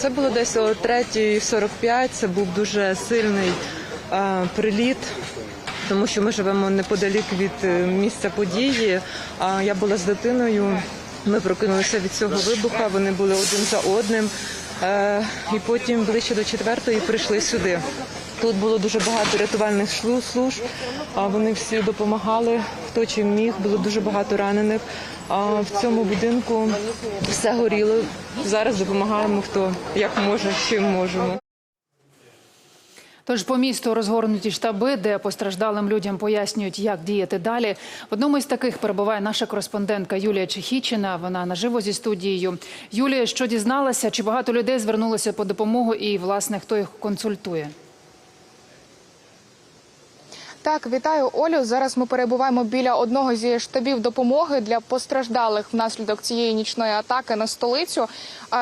Це було десь о 3.45, Це був дуже сильний е, приліт. Тому що ми живемо неподалік від е, місця події. А я була з дитиною. Ми прокинулися від цього вибуха. Вони були один за одним. Е, і потім ближче до четвертої прийшли сюди. Тут було дуже багато рятувальних служб. Вони всі допомагали, хто чим міг. Було дуже багато ранених. А в цьому будинку все горіло. Зараз допомагаємо хто як може, чим можемо. Тож по місту розгорнуті штаби, де постраждалим людям пояснюють, як діяти далі. В одному із таких перебуває наша кореспондентка Юлія Чехічина. Вона наживо зі студією. Юлія, що дізналася, чи багато людей звернулося по допомогу, і власне хто їх консультує? Так, вітаю Олю. Зараз ми перебуваємо біля одного зі штабів допомоги для постраждалих внаслідок цієї нічної атаки на столицю.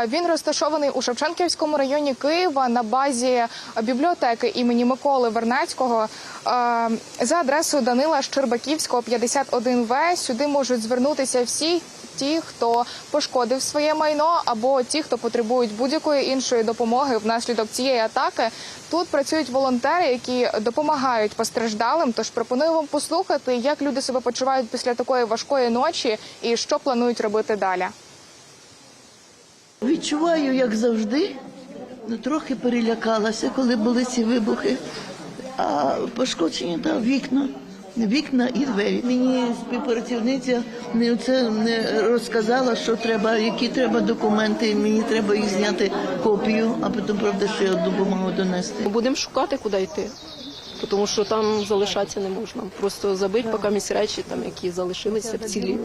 Він розташований у Шевченківському районі Києва на базі бібліотеки імені Миколи Вернецького за адресою Данила Щербаківського, 51В. Сюди можуть звернутися всі. Ті, хто пошкодив своє майно, або ті, хто потребують будь-якої іншої допомоги внаслідок цієї атаки. Тут працюють волонтери, які допомагають постраждалим. Тож пропоную вам послухати, як люди себе почувають після такої важкої ночі і що планують робити далі. Відчуваю, як завжди, ну, трохи перелякалася, коли були ці вибухи. А пошкоджені та вікна, вікна і двері. Мені співпрацівниця не це не розказала, що треба, які треба документи. Мені треба їх зняти копію, а потім правда ще одну бумагу донести. Будемо шукати, куди йти, тому що там залишатися не можна. Просто забити поки місць речі, там, які залишилися в цілі.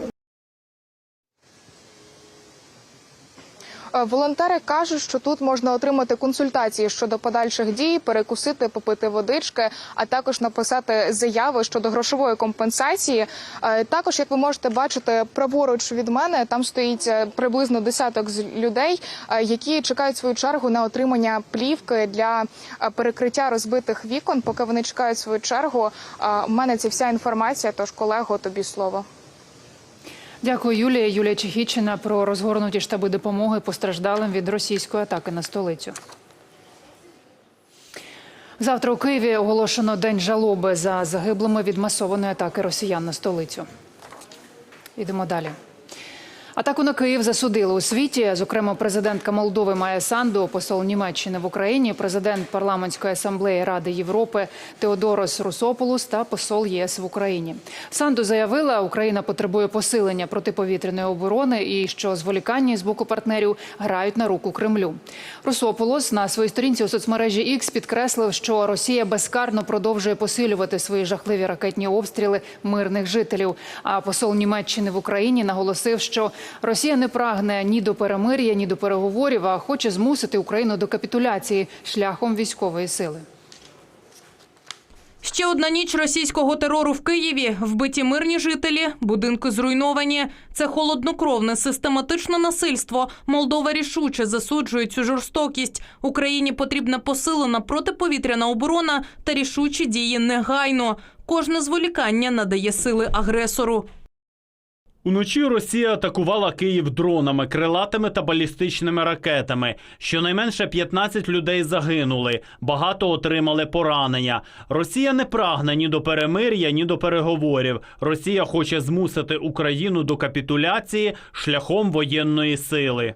Волонтери кажуть, що тут можна отримати консультації щодо подальших дій, перекусити, попити водички, а також написати заяви щодо грошової компенсації. Е, Також, як ви можете бачити, праворуч від мене там стоїть е, приблизно десяток людей, е, які чекають свою чергу на отримання плівки для е, перекриття розбитих вікон. Поки вони чекають свою чергу, е, у мене це вся інформація. Тож, колего, тобі слово. Дякую, Юлія. Юлія Чехічина про розгорнуті штаби допомоги постраждалим від російської атаки на столицю. Завтра у Києві оголошено день жалоби за загиблими від масованої атаки росіян на столицю. Ідемо далі. Атаку на Київ засудили у світі. Зокрема, президентка Молдови Майя Санду, посол Німеччини в Україні, президент парламентської асамблеї Ради Європи Теодорос Русополус та посол ЄС в Україні. Санду заявила, Україна потребує посилення протиповітряної оборони і що зволікання з боку партнерів грають на руку Кремлю. Русополос на своїй сторінці у соцмережі X підкреслив, що Росія безкарно продовжує посилювати свої жахливі ракетні обстріли мирних жителів. А посол Німеччини в Україні наголосив, що Росія не прагне ні до перемир'я, ні до переговорів, а хоче змусити Україну до капітуляції шляхом військової сили. Ще одна ніч російського терору в Києві. Вбиті мирні жителі, будинки зруйновані. Це холоднокровне систематичне насильство. Молдова рішуче засуджує цю жорстокість. Україні потрібна посилена протиповітряна оборона та рішучі дії негайно. Кожне зволікання надає сили агресору. Уночі Росія атакувала Київ дронами, крилатими та балістичними ракетами. Щонайменше 15 людей загинули, багато отримали поранення. Росія не прагне ні до перемир'я, ні до переговорів. Росія хоче змусити Україну до капітуляції шляхом воєнної сили.